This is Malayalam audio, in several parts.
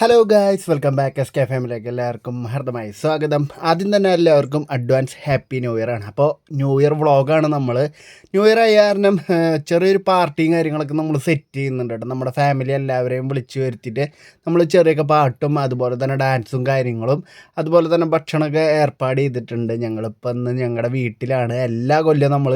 Hello guys welcome back S K ഫാമിലിയിലേക്ക് എല്ലാവർക്കും ഹർദമായി സ്വാഗതം. ആദ്യം തന്നെ എല്ലാവർക്കും അഡ്വാൻസ് ഹാപ്പി ന്യൂ ഇയർ ആണ്. അപ്പോൾ ന്യൂ ഇയർ വ്ളോഗാണ് നമ്മൾ ന്യൂ ഇയർ ആയ കാരണം ചെറിയൊരു പാർട്ടിയും കാര്യങ്ങളൊക്കെ നമ്മൾ സെറ്റ് ചെയ്യുന്നുണ്ട് കേട്ടോ. നമ്മുടെ ഫാമിലി എല്ലാവരെയും വിളിച്ചു വരുത്തിയിട്ട് നമ്മൾ ചെറിയൊക്കെ പാട്ടും അതുപോലെ തന്നെ ഡാൻസും കാര്യങ്ങളും അതുപോലെ തന്നെ ഭക്ഷണമൊക്കെ ഏർപ്പാട് ചെയ്തിട്ടുണ്ട്. ഞങ്ങളിപ്പോൾ ഇന്ന് ഞങ്ങളുടെ വീട്ടിലാണ്. എല്ലാ കൊല്ലം നമ്മൾ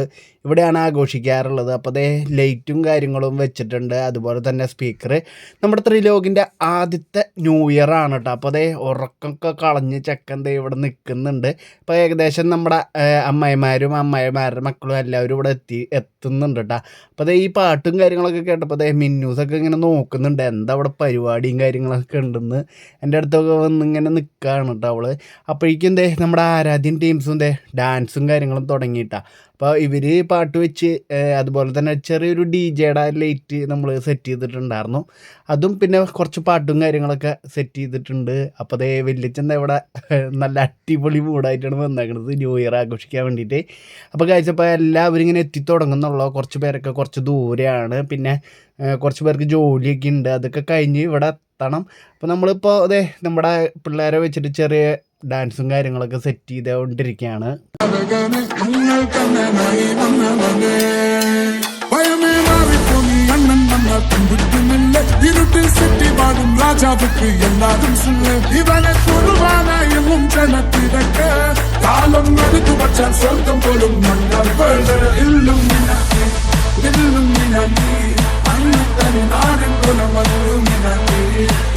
ഇവിടെയാണ് ആഘോഷിക്കാറുള്ളത്. അപ്പോൾ അതേ ലൈറ്റും കാര്യങ്ങളും വെച്ചിട്ടുണ്ട്. അതുപോലെ തന്നെ സ്പീക്കർ നമ്മുടെ ത്രിലോകിന്റെ ആദ്യത്തെ ന്യൂ ഇയർ ആണ് കേട്ടോ അപ്പോൾ അതേ ഉറക്കമൊക്കെ കളഞ്ഞ് ചെക്കൻ ദേ ഇവിടെ നിൽക്കുന്നുണ്ട് ഇപ്പോൾ ഏകദേശം നമ്മുടെ അമ്മായിമാരും അമ്മായിമാരുടെ മക്കളും എല്ലാവരും ഇവിടെ എത്തി എത്തുന്നുണ്ട് കേട്ടോ അപ്പോൾ അതേ ഈ പാട്ടും കാര്യങ്ങളൊക്കെ കേട്ടപ്പോൾ അതേ മിന്നൂസൊക്കെ ഇങ്ങനെ നോക്കുന്നുണ്ട്. എന്താ അവിടെ പരിപാടിയും കാര്യങ്ങളൊക്കെ ഉണ്ടെന്ന്. എന്റെ അടുത്തൊക്കെ വന്ന് ഇങ്ങനെ നിൽക്കുകയാണ് കേട്ടോ അവൾ. അപ്പോഴേക്കും എന്തേ നമ്മുടെ ആരാധ്യൻ ടീംസും ദേ ഡാൻസും കാര്യങ്ങളും തുടങ്ങിയിട്ടാ. അപ്പോൾ ഇവർ പാട്ട് വെച്ച് അതുപോലെ തന്നെ ചെറിയൊരു ഡി ജെയുടെ ലൈറ്റ് നമ്മൾ സെറ്റ് ചെയ്തിട്ടുണ്ടായിരുന്നു. അതും പിന്നെ കുറച്ച് പാട്ടും കാര്യങ്ങളൊക്കെ സെറ്റ് ചെയ്തിട്ടുണ്ട്. അപ്പോൾ അതേ വല്യച്ഛൻ ഇവിടെ നല്ല അടിപൊളി മൂഡായിട്ടാണ് വന്നേക്കുന്നത് ന്യൂ ഇയർ ആഘോഷിക്കാൻ വേണ്ടിയിട്ട്. അപ്പോൾ കഴിച്ചപ്പോൾ എല്ലാവരും ഇങ്ങനെ എത്തി തുടങ്ങുന്നുള്ളൂ കുറച്ച് പേരൊക്കെ കുറച്ച് ദൂരെയാണ്. പിന്നെ കുറച്ച് പേർക്ക് ജോലിയൊക്കെ ഉണ്ട്. അതൊക്കെ കഴിഞ്ഞ് ഇവിടെ എത്തണം. അപ്പോൾ നമ്മളിപ്പോൾ അതെ നമ്മുടെ പിള്ളേരെ വെച്ചിട്ട് ചെറിയ ഡാൻസും കാര്യങ്ങളൊക്കെ സെറ്റ് ചെയ്തുകൊണ്ടിരിക്കുകയാണ് ராஜாவுக்கு எல்லாரும் சொல்லு. இவனை குருவான இன்னும் ஜனத்திறக்க. காலம் மறுத்து வச்சால் சொர்க்கம் போலும் மன்னர்கள் இல்லும் இல்லும் அண்ணன் நாடு குணம் அல்லும்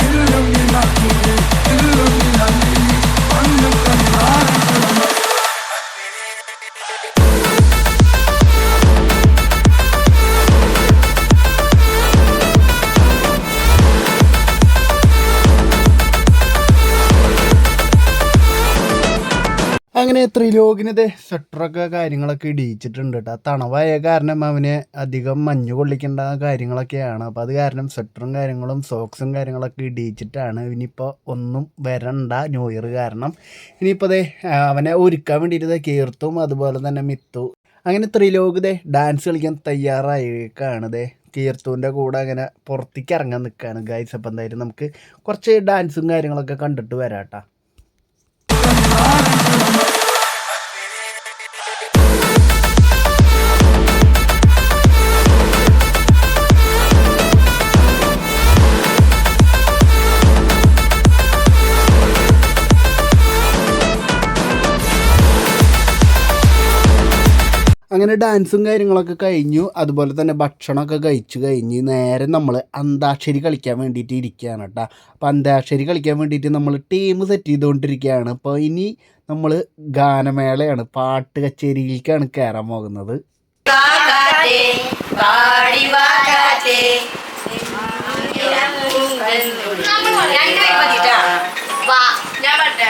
അങ്ങനെ ത്രിലോകിനെ സ്വെറ്ററൊക്കെ കാര്യങ്ങളൊക്കെ ഇടിയിച്ചിട്ടുണ്ട് കേട്ടോ തണവായ കാരണം അവന് അധികം മഞ്ഞ് കൊള്ളിക്കേണ്ട കാര്യങ്ങളൊക്കെയാണ്. അപ്പോൾ അത് കാരണം സ്വെറ്ററും കാര്യങ്ങളും സോക്സും കാര്യങ്ങളൊക്കെ ഇടിയിച്ചിട്ടാണ് ഇനിയിപ്പോൾ ഒന്നും വരണ്ട ന്യൂ ഇയർ കാരണം. ഇനിയിപ്പോൾ അതെ അവനെ ഒരുക്കാൻ വേണ്ടിയിട്ട് കീർത്തും അതുപോലെ തന്നെ മിത്തു അങ്ങനെ ത്രിലോകിതേ ഡാൻസ് കളിക്കാൻ തയ്യാറായിക്കാണ് ദേ. കീർത്തുവിന്റെ കൂടെ അങ്ങനെ പുറത്തേക്ക് ഇറങ്ങാൻ നിൽക്കുകയാണ് ഗൈസ് അപ്പം എന്തായാലും നമുക്ക് കുറച്ച് ഡാൻസും കാര്യങ്ങളൊക്കെ കണ്ടിട്ട് വരാം കേട്ടോ അങ്ങനെ ഡാൻസും കാര്യങ്ങളൊക്കെ കഴിഞ്ഞു. അതുപോലെ തന്നെ ഭക്ഷണമൊക്കെ കഴിച്ചു കഴിഞ്ഞ് നേരെ നമ്മൾ അന്താക്ഷരി കളിക്കാൻ വേണ്ടിയിട്ട് ഇരിക്കുകയാണ് കേട്ടോ. അപ്പോൾ അന്താക്ഷരി കളിക്കാൻ വേണ്ടിയിട്ട് നമ്മൾ ടീം സെറ്റ് ചെയ്തുകൊണ്ടിരിക്കുകയാണ്. അപ്പോൾ ഇനി നമ്മൾ ഗാനമേളയാണ് പാട്ട് കച്ചേരിയിലേക്കാണ് കയറാൻ പോകുന്നത്. പാടി വാക്കാത്തെ ഞാൻ പറട്ടെ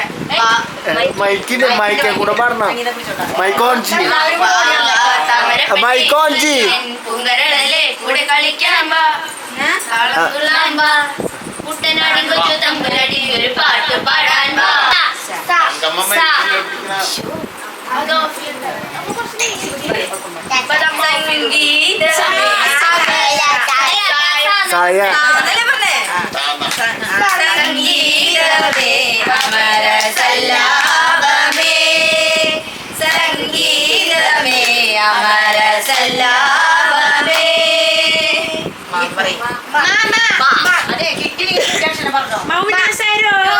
മൈക്കിന് മൈക്കെ കൂടെ പറഞ്ഞ മൈക്കോൺജി മൈക്കോൺജി പൂങ്കരളല്ലേ സായ. സംഗീതമേ അമര സല്ലാപമേ സംഗീതമേ അമര സല്ലാപമേ അതെ കിട്ടിനി പറഞ്ഞോ. യൗവനമാകെയുണർന്നു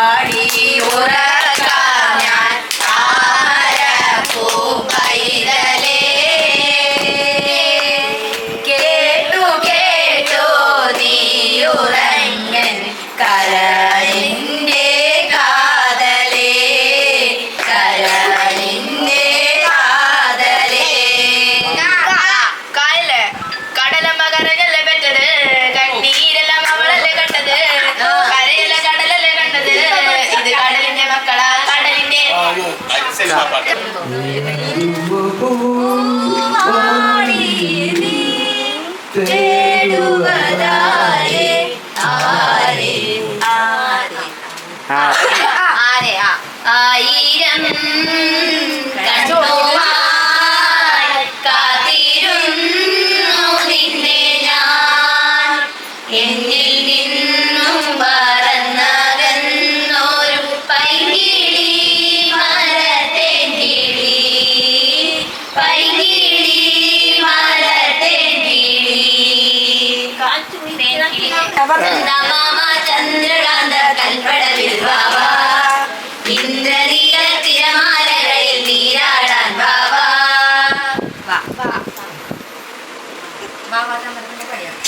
ആയിരം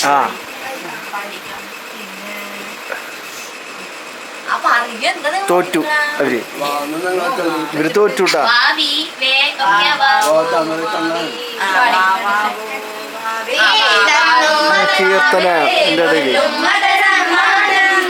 ആ. തോറ്റു. അവർ. ഇവർ തോറ്റുട്ടാ. കീർത്തന എന്റെ ഇടയിൽ. മതസമാനം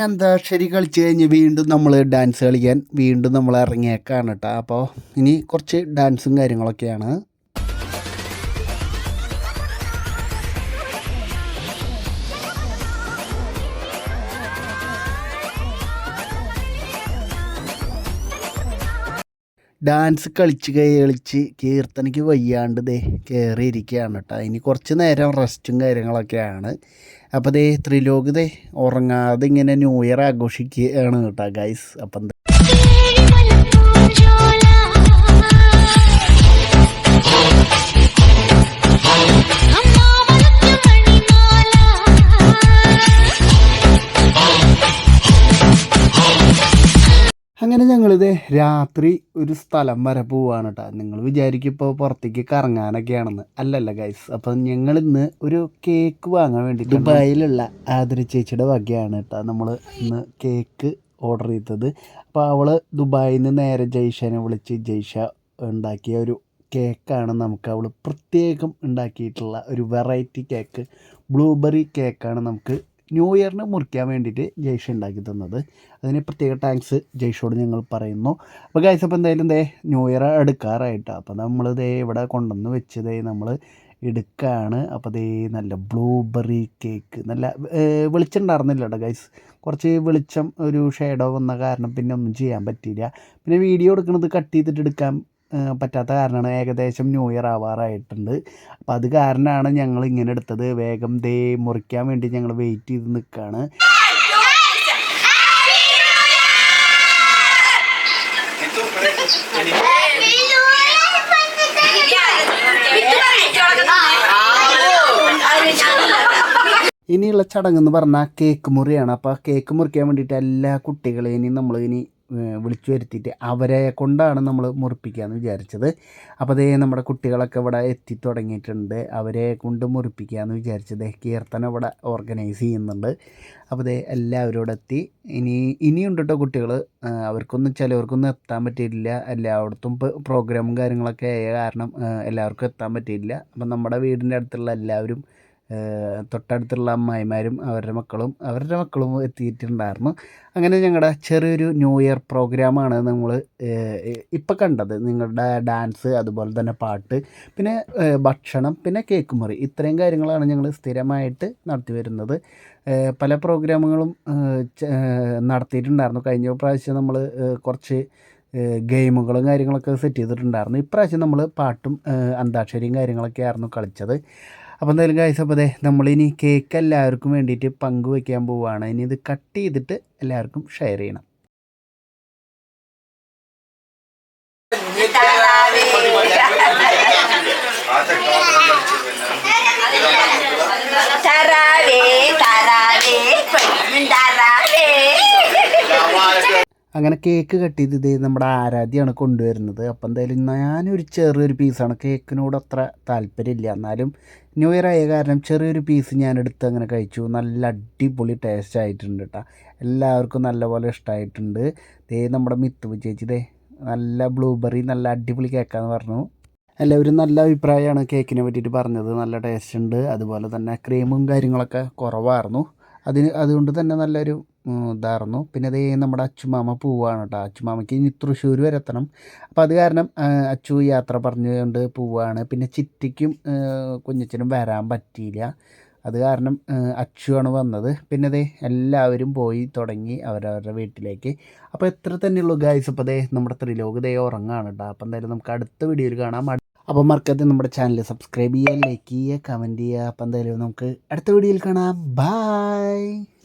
അങ്ങനെ അന്താക്ഷരി കളിച്ച് കഴിഞ്ഞ് വീണ്ടും നമ്മൾ ഡാൻസ് കളിക്കാൻ വീണ്ടും നമ്മൾ ഇറങ്ങിയേക്കാണ് കേട്ടോ അപ്പോൾ ഇനി കുറച്ച് ഡാൻസും കാര്യങ്ങളൊക്കെയാണ്. ഡാൻസ് കളിച്ച് കളിച്ച് കീർത്തനയ്ക്ക് വയ്യാണ്ട് ദേ കയറി ഇരിക്കുകയാണ് കേട്ടോ. ഇനി കുറച്ച് നേരം റെസ്റ്റും കാര്യങ്ങളൊക്കെയാണ്. അപ്പോൾ ദേ ത്രിലോക് ദേ ഉറങ്ങാതെ ഇങ്ങനെ ന്യൂ ഇയർ ആഘോഷിക്കുകയാണ് കേട്ടോ ഗൈസ് അപ്പം അങ്ങനെ ഞങ്ങളിത് രാത്രി ഒരു സ്ഥലം വരെ പോവാണ് കേട്ടോ നിങ്ങൾ വിചാരിക്കും ഇപ്പോൾ പുറത്തേക്ക് കറങ്ങാനൊക്കെയാണെന്ന്. അല്ലല്ല ഗൈസ് അപ്പം ഞങ്ങൾ ഇന്ന് ഒരു കേക്ക് വാങ്ങാൻ വേണ്ടി ദുബായിലുള്ള ആദരി ചേച്ചിയുടെ വകയാണ് കേട്ടോ നമ്മൾ ഇന്ന് കേക്ക് ഓർഡർ ചെയ്തത്. അപ്പോൾ അവൾ ദുബായിൽ നിന്ന് നേരെ ജയ്ഷനെ വിളിച്ച് ജയ്ഷ ഉണ്ടാക്കിയ ഒരു കേക്കാണ് നമുക്ക് അവൾ പ്രത്യേകം ഉണ്ടാക്കിയിട്ടുള്ള ഒരു വെറൈറ്റി കേക്ക് ബ്ലൂബെറി കേക്കാണ് നമുക്ക് ന്യൂ ഇയറിന് മുറിക്കാൻ വേണ്ടിയിട്ട് ജയ്ഷ ഉണ്ടാക്കി തന്നത്. അതിന് പ്രത്യേക താങ്ക്സ് ജയ്ഷോട് ഞങ്ങൾ പറയുന്നു. അപ്പോൾ ഗൈസ് അപ്പോൾ എന്തായാലും ദേ ന്യൂ ഇയർ എടുക്കാറായിട്ടാണ് അപ്പോൾ നമ്മൾ ദേ ഇവിടെ കൊണ്ടുവന്ന് വെച്ചതേ നമ്മൾ എടുക്കുകയാണ് അപ്പോൾ ദേ നല്ല ബ്ലൂബെറി കേക്ക് നല്ല വെളിച്ചം ഉണ്ടായിരുന്നില്ല കേട്ടോ ഗൈസ് കുറച്ച് വെളിച്ചം ഒരു ഷെയ്ഡോ വന്ന കാരണം പിന്നെ ഒന്നും ചെയ്യാൻ പറ്റിയില്ല. പിന്നെ വീഡിയോ എടുക്കുന്നത് കട്ട് ചെയ്തിട്ട് എടുക്കാൻ പറ്റാത്ത കാരണമാണ് ഏകദേശം ന്യൂ ഇയർ ആവാറായിട്ടുണ്ട്. അപ്പോൾ അത് കാരണമാണ് ഞങ്ങൾ ഇങ്ങനെ എടുത്തത്. വേഗം ദേ മുറിക്കാൻ വേണ്ടി ഞങ്ങൾ വെയിറ്റ് ചെയ്ത് നിൽക്കുകയാണ് ഇനിയുള്ള ചടങ്ങെന്ന് പറഞ്ഞാൽ കേക്ക് മുറിയാണ്. അപ്പോൾ ആ കേക്ക് മുറിക്കാൻ വേണ്ടിയിട്ട് എല്ലാ കുട്ടികളെയും നമ്മൾ ഇനി വിളിച്ചു വരുത്തിയിട്ട് അവരെ കൊണ്ടാണ് നമ്മൾ മുറിപ്പിക്കാമെന്ന് വിചാരിച്ചത്. അപ്പോൾ അതേ നമ്മുടെ കുട്ടികളൊക്കെ ഇവിടെ എത്തി തുടങ്ങിയിട്ടുണ്ട്. അവരെ കൊണ്ട് മുറിപ്പിക്കാമെന്ന് വിചാരിച്ചത് കീർത്തനം ഇവിടെ ഓർഗനൈസ് ചെയ്യുന്നുണ്ട്. അപ്പോൾ അതേ എല്ലാവരും ഇവിടെ എത്തി. ഇനി ഇനിയുണ്ട് കേട്ടോ കുട്ടികൾ അവർക്കൊന്നും ചിലവർക്കൊന്നും എത്താൻ പറ്റിയില്ല എല്ലായിടത്തും പ്രോഗ്രാമും കാര്യങ്ങളൊക്കെ ആയ കാരണം എല്ലാവർക്കും എത്താൻ പറ്റിയില്ല അപ്പം നമ്മുടെ വീടിന്റെ അടുത്തുള്ള എല്ലാവരും തൊട്ടടുത്തുള്ള അമ്മായിമാരും അവരുടെ മക്കളും അവരുടെ മക്കളും എത്തിയിട്ടുണ്ടായിരുന്നു. അങ്ങനെ ഞങ്ങളുടെ ചെറിയൊരു ന്യൂ ഇയർ പ്രോഗ്രാമാണ് നമ്മൾ ഇപ്പം കണ്ടത്. നിങ്ങളുടെ ഡാൻസ് അതുപോലെ തന്നെ പാട്ട് പിന്നെ ഭക്ഷണം പിന്നെ കേക്ക് മുറി. ഇത്രയും കാര്യങ്ങളാണ് ഞങ്ങൾ സ്ഥിരമായിട്ട് നടത്തി വരുന്നത്. പല പ്രോഗ്രാമുകളും നടത്തിയിട്ടുണ്ടായിരുന്നു. കഴിഞ്ഞ പ്രാവശ്യം നമ്മൾ കുറച്ച് ഗെയിമുകളും കാര്യങ്ങളൊക്കെ സെറ്റ് ചെയ്തിട്ടുണ്ടായിരുന്നു. ഇപ്രാവശ്യം നമ്മൾ പാട്ടും അന്താക്ഷരിയും കാര്യങ്ങളൊക്കെ ആയിരുന്നു കളിച്ചത്. അപ്പോൾ എന്തായാലും കാഴ്ച അപ്പോൾ അതെ നമ്മളിനി കേക്ക് എല്ലാവർക്കും വേണ്ടിയിട്ട് പങ്കുവയ്ക്കാൻ പോവുകയാണ് ഇനി ഇത് കട്ട് ചെയ്തിട്ട് എല്ലാവർക്കും ഷെയർ ചെയ്യണം. അങ്ങനെ കേക്ക് കട്ട് ചെയ്ത് ഇതേ നമ്മുടെ ആരാധ്യമാണ് കൊണ്ടുവരുന്നത്. അപ്പം എന്തായാലും ഞാനൊരു ചെറിയൊരു പീസാണ് കേക്കിനോട് അത്ര താല്പര്യമില്ല. എന്നാലും ന്യൂ ഇയർ ആയ കാരണം ചെറിയൊരു പീസ് ഞാൻ എടുത്ത് അങ്ങനെ കഴിച്ചു. നല്ല അടിപൊളി ടേസ്റ്റ് ആയിട്ടുണ്ട് കേട്ടോ എല്ലാവർക്കും നല്ലപോലെ ഇഷ്ടമായിട്ടുണ്ട് ദേ നമ്മുടെ മിത്തു ചേച്ചി ദേ നല്ല ബ്ലൂബെറി നല്ല അടിപൊളി കേക്കാന്ന് പറഞ്ഞു. എല്ലാവരും നല്ല അഭിപ്രായമാണ് കേക്കിനെ പറ്റിയിട്ട് പറഞ്ഞത്. നല്ല ടേസ്റ്റ് ഉണ്ട്. അതുപോലെ തന്നെ ക്രീമും കാര്യങ്ങളൊക്കെ കുറവായിരുന്നു. അതിന് അതുകൊണ്ട് തന്നെ നല്ലൊരു ഇതായിരുന്നു. പിന്നെ അതേ നമ്മുടെ അച്ചുമാമ പോവുകയാണ് കേട്ടോ അച്ചുമാമയ്ക്ക് ഇനി തൃശ്ശൂർ വരെ എത്തണം. അപ്പോൾ അത് കാരണം അച്ചു യാത്ര പറഞ്ഞുകൊണ്ട് പോവുകയാണ് പിന്നെ ചിറ്റിക്കും കുഞ്ഞച്ചനും വരാൻ പറ്റിയില്ല. അത് കാരണം അച്ചുവാണ് വന്നത്. പിന്നെ അതേ എല്ലാവരും പോയി തുടങ്ങി അവരവരുടെ വീട്ടിലേക്ക്. അപ്പോൾ എത്ര തന്നെയുള്ളൂ ഗായ്സ് അപ്പോൾ അതേ നമ്മുടെ ത്രിലോക് ദേ ഉറങ്ങാണ് കേട്ടോ അപ്പോൾ എന്തായാലും നമുക്ക് അടുത്ത വീഡിയോയിൽ കാണാം. അപ്പോൾ മറക്കാതെ നമ്മുടെ ചാനൽ സബ്സ്ക്രൈബ് ചെയ്യുക ലൈക്ക് ചെയ്യുക കമന്റ് ചെയ്യുക. അപ്പോൾ എന്തായാലും നമുക്ക് അടുത്ത വീഡിയോയിൽ കാണാം. ബായ്